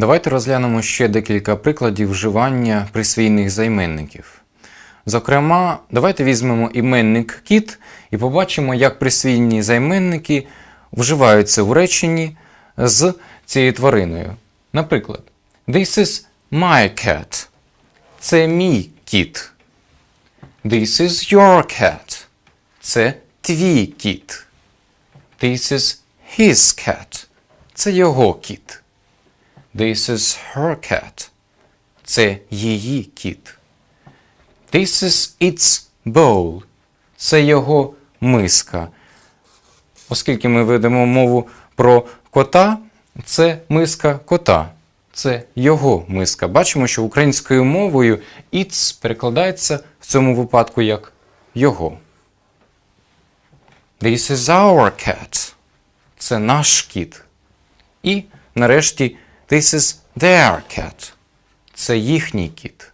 Давайте розглянемо ще декілька прикладів вживання присвійних займенників. Зокрема, давайте візьмемо іменник кіт і побачимо, як присвійні займенники вживаються в реченні з цією твариною. Наприклад, This is my cat. Це мій кіт. This is your cat. Це твій кіт. This is his cat. Це його кіт. This is her cat. Це її кіт. This is its bowl. Це його миска. Оскільки ми ведемо мову про кота, це миска кота. Це його миска. Бачимо, що українською мовою its перекладається в цьому випадку як його. This is our cat. Це наш кіт. І нарешті This is their cat. Це їхній кіт.